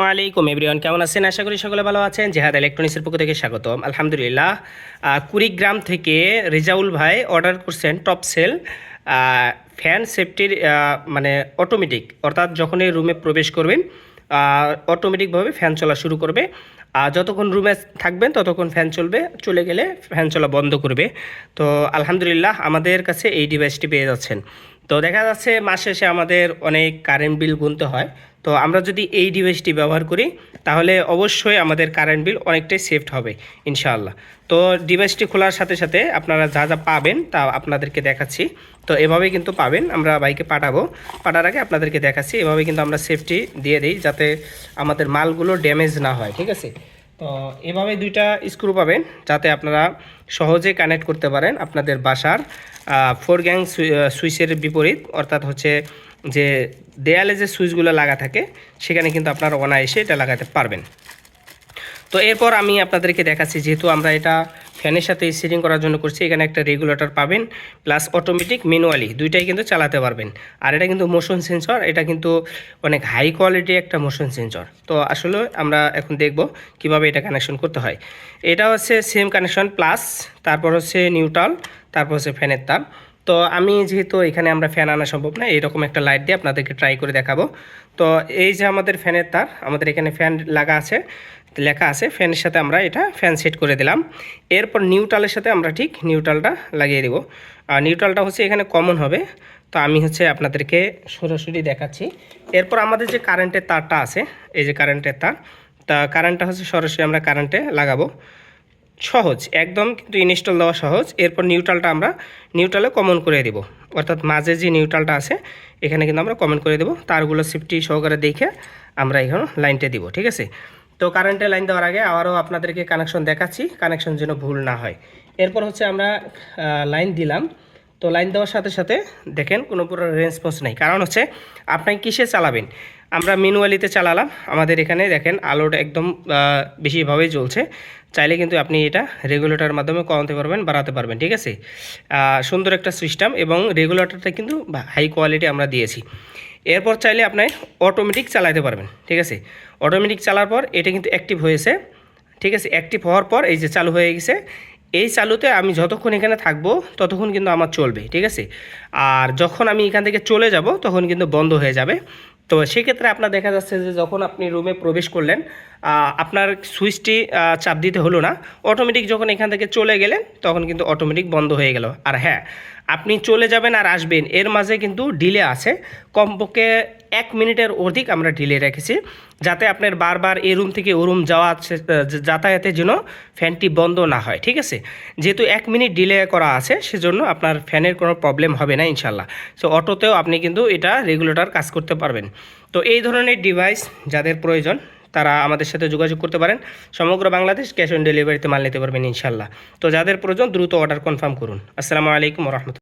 আসসালামু আলাইকুম এভরিওয়ান, কেমন আছেন? আশা করি সকলে ভালো আছেন। জেহাদ ইলেকট্রনিক্সের পক্ষ থেকে স্বাগতম, আলহামদুলিল্লাহ। কুড়িগ্রাম থেকে রেজাউল ভাই অর্ডার করছেন টপ সেল ফ্যান সেফটির মানে অটোমেটিক, অর্থাৎ যখনই রুমে প্রবেশ করবেন অটোমেটিকভাবে ফ্যান চলা শুরু করবে। আর যতক্ষণ রুমে থাকবেন, ততক্ষণ ফ্যান চলবে, চলে গেলে ফ্যান চলা বন্ধ করবে। তো আলহামদুলিল্লাহ, আমাদের কাছে এই ডিভাইসটি পেয়ে যাচ্ছেন। তো দেখা যাচ্ছে মাস শেষে আমাদের অনেক কারেন্ট বিল গুনতে হয়। তো আমরা যদি এই ডিভাইসটি ব্যবহার করি, তাহলে অবশ্যই আমাদের কারেন্ট বিল অনেকটাই সেফট হবে, ইনশাআল্লাহ। তো ডিভাইসটি খোলার সাথে সাথে আপনারা যা যা পাবেন তা আপনাদেরকে দেখাচ্ছি। তো এভাবে কিন্তু পাবেন, আমরা বাইকে পাঠাবো। পাঠার আগে আপনাদেরকে দেখাচ্ছি, এভাবে কিন্তু আমরা সেফটি দিয়ে দিই যাতে আমাদের মালগুলো ড্যামেজ না হয়, ঠিক আছে? তো এভাবে দুইটা স্ক্রু পাবেন যাতে আপনারা সহজে কানেক্ট করতে পারেন আপনাদের বাসার ফোর গ্যাং সুইচের বিপরীত। অর্থাৎ হচ্ছে যে দেয়ালে যে সুইচগুলো লাগা থাকে, সেখানে কিন্তু আপনারা অনায়াসে এটা লাগাতে পারবেন। তো এরপর আমি আপনাদেরকে দেখাচ্ছি, যেহেতু আমরা এটা ফ্যানের সাথে সেটিং করার জন্য করছি, এখানে একটা রেগুলেটর পাবেন প্লাস অটোমেটিক ম্যানুয়ালি দুইটাই কিন্তু চালাতে পারবেন। আর এটা কিন্তু মোশন সেন্সর এটা কিন্তু অনেক হাই কোয়ালিটি একটা মোশন সেন্সর তো আসলে আমরা এখন দেখব কীভাবে এটা কানেকশন করতে হয়। এটা হচ্ছে সেম কানেকশন প্লাস তারপর হচ্ছে নিউট্রাল তারপর হচ্ছে ফ্যানের তার তো আমি যেহেতু এখানে আমরা ফ্যান আনা সম্ভব না, এরকম একটা লাইট দিয়ে আপনাদেরকে ট্রাই করে দেখাবো। তো এই যে আমাদের ফ্যানের তার আমাদের এখানে ফ্যান লাগা আছে, লেখা আছে, ফ্যানের সাথে আমরা এটা ফ্যান সেট করে দিলাম। এরপর নিউট্রালের সাথে আমরা ঠিক নিউট্রালটা লাগিয়ে দেবো। আর নিউট্রালটা হচ্ছে এখানে কমন হবে। তো আমি হচ্ছে আপনাদেরকে সরাসরি দেখাচ্ছি। এরপর আমাদের যে কারেন্টের তারটা আছে, এই যে কারেন্টের তার, তা কারেন্টটা হচ্ছে সরাসরি আমরা কারেন্টে লাগাবো। সহজ, একদম কিন্তু ইনস্টল দেওয়া সহজ। এরপর নিউট্রালটা আমরা, নিউট্রালে কমন করে দেব। অর্থাৎ মাঝে যে নিউট্রালটা আছে, এখানে কিন্তু আমরা কমন করে দেব। তারগুলো সেফটি সহকারে দেখে আমরা এখানে লাইনটা দিব, ঠিক আছে? তো কারেন্টে লাইন দেওয়ার আগে আবারও আপনাদেরকে কানেকশন দেখাচ্ছি কানেকশন যেন ভুল না হয়। এরপর হচ্ছে আমরা লাইন দিলাম। তো লাইন দেওয়ার সাথে সাথে দেখেন কোনো পুরো রেসপন্স নেই। কারণ হচ্ছে, আপনি কিসে চালাবেন? আমরা ম্যানুয়ালিতে চালালাম। আমাদের এখানে দেখেন আলোটা একদম আহ, বেশিভাবেই জ্বলছে। চাইলে কিন্তু আপনি এটা রেগুলেটরের মাধ্যমে কমাতে পারবেন বাড়াতে পারবেন ঠিক আছে? সুন্দর একটা সিস্টেম এবং রেগুলেটরটা কিন্তু হাই কোয়ালিটি আমরা দিয়েছি। এরপর চাইলে আপনি অটোমেটিক চালাতে পারবেন ঠিক আছে? অটোমেটিক চালার পর এটা কিন্তু অ্যাক্টিভ হয়েছে ঠিক আছে? অ্যাক্টিভ হওয়ার পর এই যে চালু হয়ে গেছে এই চালুতে আমি যতক্ষণ এখানে থাকব ততক্ষণ কিন্তু আমার চলবে ঠিক আছে? আর যখন আমি এখান থেকে চলে যাব তখন কিন্তু বন্ধ হয়ে যাবে। তো সেক্ষেত্রে আপনার দেখা যাচ্ছে যে যখন আপনি রুমে প্রবেশ করলেন আপনার সুইচটি চাপ দিতে হলো না। অটোমেটিক যখন এখান থেকে চলে গেলেন, তখন কিন্তু অটোমেটিক বন্ধ হয়ে গেল। আর হ্যাঁ আপনি চলে যাবেন আর আসবেন। এর মাঝে কিন্তু ডিলে আছে। কমপক্ষে এক মিনিটের অধিক আমরা ডিলে রেখেছি, যাতে আপনার বারবার এই রুম থেকে ও রুম যাওয়া যাতায়াতের জন্য ফ্যানটি বন্ধ না হয়, ঠিক আছে? যেহেতু এক মিনিট ডিলে করা আছে, সেজন্য আপনার ফ্যানের কোনো প্রবলেম হবে না ইনশাল্লাহ সো অটোতেও আপনি কিন্তু এটা রেগুলেটর কাজ করতে পারবেন। তো এই ধরনের ডিভাইস যাদের প্রয়োজন, তারা আমাদের সাথে যোগাযোগ করতে পারেন। সমগ্র বাংলাদেশ ক্যাশ অন ডেলিভারিতে মাল নিতে পারবেন ইনশাল্লাহ তো যাদের প্রয়োজন, দ্রুত অর্ডার কনফার্ম করুন। আসসালামু আলাইকুম রহমতুল্লাহ।